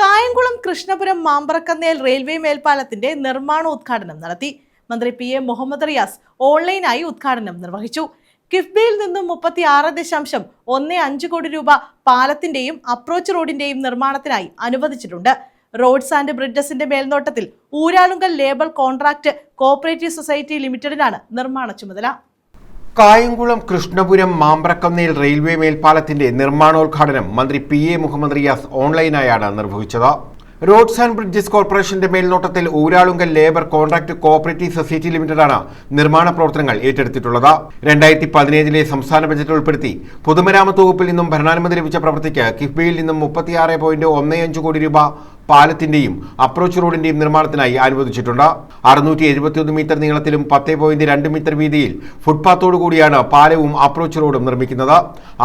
Kayamkulam Krishnapuram മാമ്പറക്കന്നേൽ railway മേൽപ്പാലത്തിന്റെ നിർമ്മാണോദ്ഘാടനം നടത്തി. മന്ത്രി പി എ മുഹമ്മദ് റിയാസ് ഓൺലൈനായി ഉദ്ഘാടനം നിർവഹിച്ചു. കിഫ്ബിയിൽ നിന്നും മുപ്പത്തി ആറ് ദശാംശം ഒന്ന് അഞ്ച് കോടി രൂപ പാലത്തിന്റെയും അപ്രോച്ച് റോഡിന്റെയും നിർമ്മാണത്തിനായി അനുവദിച്ചിട്ടുണ്ട്. റോഡ്സ് ആൻഡ് ബ്രിഡ്ജസിന്റെ മേൽനോട്ടത്തിൽ Uralungal labour contract cooperative society ലിമിറ്റഡിനാണ് നിർമ്മാണ ചുമതല. കായംകുളം കൃഷ്ണപുരം മാമ്പ്രക്കന്നേൽ റെയിൽവേ മേൽപ്പാലത്തിന്റെ നിർമ്മാണോദ്ഘാടനം മന്ത്രി പി എ മുഹമ്മദ് റിയാസ് ഓൺലൈനായാണ് നിർവഹിച്ചത്. റോഡ്സ് ആൻഡ് ബ്രിഡ്ജസ് കോർപ്പറേഷന്റെ മേൽനോട്ടത്തിൽ Uralungal labour contract cooperative society ലിമിറ്റഡാണ് നിർമ്മാണ പ്രവർത്തനങ്ങൾ ഏറ്റെടുത്തിട്ടുള്ളത്. രണ്ടായിരത്തി പതിനേഴിലെ സംസ്ഥാന ബജറ്റ് ഉൾപ്പെടുത്തി പൊതുമരാമത്ത് വകുപ്പിൽ നിന്നും ഭരണാനുമതി ലഭിച്ച പ്രവൃത്തിക്ക് കിഫ്ബിയിൽ നിന്നും മുപ്പത്തിയാറ് പോയിന്റ് ഒന്ന് അഞ്ച് കോടി രൂപ പാലത്തിന്റെയും അപ്രോച്ച് റോഡിന്റെയും നിർമ്മാണത്തിനായി അനുവദിച്ചിട്ടുണ്ട്. അറുന്നൂറ്റി എഴുപത്തിയൊന്ന് മീറ്റർ നീളത്തിലും പത്ത് പോയിന്റ് രണ്ട് മീറ്റർ വീതിയിൽ ഫുട്പാത്തോടു കൂടിയാണ് പാലവും അപ്രോച്ച് റോഡും നിർമ്മിക്കുന്നത്.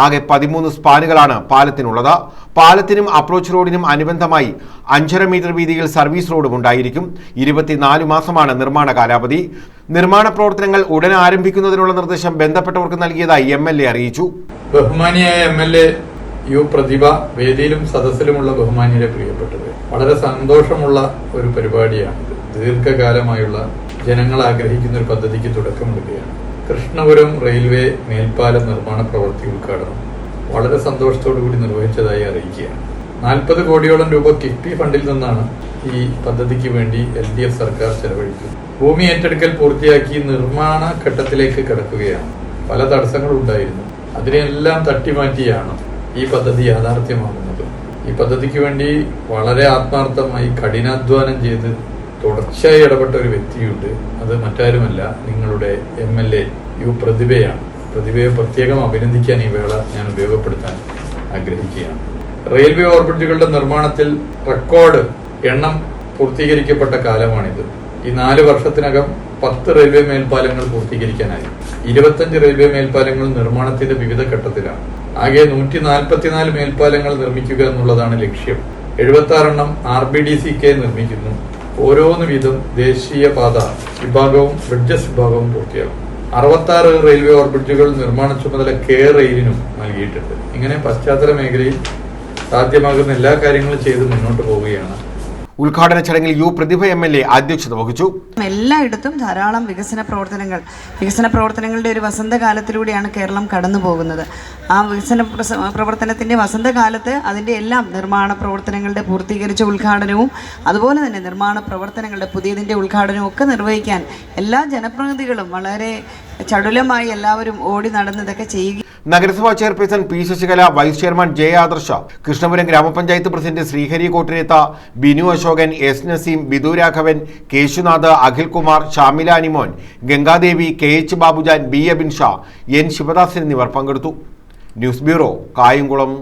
ആകെ പതിമൂന്ന് സ്പാനുകളാണ് പാലത്തിനുള്ളത്. പാലത്തിനും അപ്രോച്ച് റോഡിനും അനുബന്ധമായി അഞ്ചര മീറ്റർ വീതിയിൽ സർവീസ് റോഡും ഉണ്ടായിരിക്കും. ഇരുപത്തിനാല് മാസമാണ് നിർമ്മാണ കാലാവധി. നിർമ്മാണ പ്രവർത്തനങ്ങൾ ഉടൻ ആരംഭിക്കുന്നതിനുള്ള നിർദ്ദേശം ബന്ധപ്പെട്ടവർക്ക് നൽകിയതായി എം അറിയിച്ചു. ബഹുമാനിയായ എം യു പ്രതിഭ വേദിയിലും സദസ്സിലുമുള്ള ബഹുമാന്യരെ പ്രിയപ്പെട്ടത്. വളരെ സന്തോഷമുള്ള ഒരു പരിപാടിയാണ്. ദീർഘകാലമായുള്ള ജനങ്ങൾ ആഗ്രഹിക്കുന്ന ഒരു പദ്ധതിക്ക് തുടക്കമിടുകയാണ്. കൃഷ്ണപുരം റെയിൽവേ മേൽപ്പാല നിർമ്മാണ പ്രവൃത്തി ഉദ്ഘാടനം വളരെ സന്തോഷത്തോടു കൂടി നിർവഹിച്ചതായി അറിയിക്കുകയാണ്. നാൽപ്പത് കോടിയോളം രൂപ കിഫ്ബി ഫണ്ടിൽ നിന്നാണ് ഈ പദ്ധതിക്ക് വേണ്ടി എൽ ഡി എഫ് സർക്കാർ ചെലവഴിക്കുന്നത്. ഭൂമി ഏറ്റെടുക്കൽ പൂർത്തിയാക്കി നിർമ്മാണ ഘട്ടത്തിലേക്ക് കടക്കുകയാണ്. പല തടസ്സങ്ങളുണ്ടായിരുന്നു. അതിനെല്ലാം തട്ടിമാറ്റിയാണ് ഈ പദ്ധതി യാഥാർത്ഥ്യമാകുന്നത്. ഈ പദ്ധതിക്ക് വേണ്ടി വളരെ ആത്മാർത്ഥമായി കഠിനാധ്വാനം ചെയ്ത് തുടർച്ചയായി ഇടപെട്ട ഒരു വ്യക്തിയുണ്ട്. അത് മറ്റാരുമല്ല നിങ്ങളുടെ എം എൽ എ യു പ്രതിഭയാണ്. പ്രതിഭയെ പ്രത്യേകം അഭിനന്ദിക്കാൻ ഈ വേള ഞാൻ ഉപയോഗപ്പെടുത്താൻ ആഗ്രഹിക്കുകയാണ്. റെയിൽവേ ഓർബിറ്റുകളുടെ നിർമ്മാണത്തിൽ റെക്കോർഡ് എണ്ണം പൂർത്തീകരിക്കപ്പെട്ട കാലമാണിത്. ഈ നാല് വർഷത്തിനകം പത്ത് റെയിൽവേ മേൽപ്പാലങ്ങൾ പൂർത്തീകരിക്കാനായി. ഇരുപത്തഞ്ച് റെയിൽവേ മേൽപ്പാലങ്ങൾ നിർമ്മാണത്തിന്റെ വിവിധ ഘട്ടത്തിലാണ്. ആകെ നൂറ്റി നാൽപ്പത്തിനാല് മേൽപ്പാലങ്ങൾ നിർമ്മിക്കുക എന്നുള്ളതാണ് ലക്ഷ്യം. എഴുപത്തി ആറെണ്ണം R B D C K നിർമ്മിക്കുന്നു. ഓരോന്ന് വീതം ദേശീയപാത വിഭാഗവും ബ്രിഡ്ജസ് വിഭാഗവും പൂർത്തിയാകും. അറുപത്തി ആറ് റെയിൽവേ ഓവർബ്രിഡ്ജുകൾ നിർമ്മാണ ചുമതല കെ റെയിലിനും നൽകിയിട്ടുണ്ട്. ഇങ്ങനെ പശ്ചാത്തല മേഖലയിൽ സാധ്യമാകുന്ന എല്ലാ കാര്യങ്ങളും ചെയ്ത് മുന്നോട്ട് പോവുകയാണ് ഉദ്ഘാടന ചടങ്ങിൽ U Prathibha M L A അധ്യക്ഷത വഹിച്ചു. എല്ലായിടത്തും ധാരാളം വികസന പ്രവർത്തനങ്ങൾ വികസന പ്രവർത്തനങ്ങളുടെ ഒരു വസന്തകാലത്തിലൂടെയാണ് കേരളം കടന്നു പോകുന്നത്. ആ വികസന പ്രവർത്തനത്തിന്റെ വസന്തകാലത്ത് അതിന്റെ എല്ലാം നിർമ്മാണ പ്രവർത്തനങ്ങളുടെ പൂർത്തീകരിച്ച ഉദ്ഘാടനവും അതുപോലെ തന്നെ നിർമ്മാണ പ്രവർത്തനങ്ങളുടെ പുതിയതിന്റെ ഉദ്ഘാടനവും ഒക്കെ നിർവഹിക്കാൻ എല്ലാ ജനപ്രതിനിധികളും വളരെ ചടുലമായി എല്ലാവരും ഓടി നടന്നതൊക്കെ ചെയ്യുക നഗരസഭാ chairperson P Sasikala vice chairman J Adarsh Krishnapuram ഗ്രാമപഞ്ചായത്ത് president Sreehari Kottireth Binu Ashokan S Naseem Bidu Raghavan Keshunath Akhilkumar Shamila Animon Gangadevi K H Babujan B Abin Shah N Sivadas എന്നിവർ പങ്കെടുത്തു. News bureau Kayamkulam.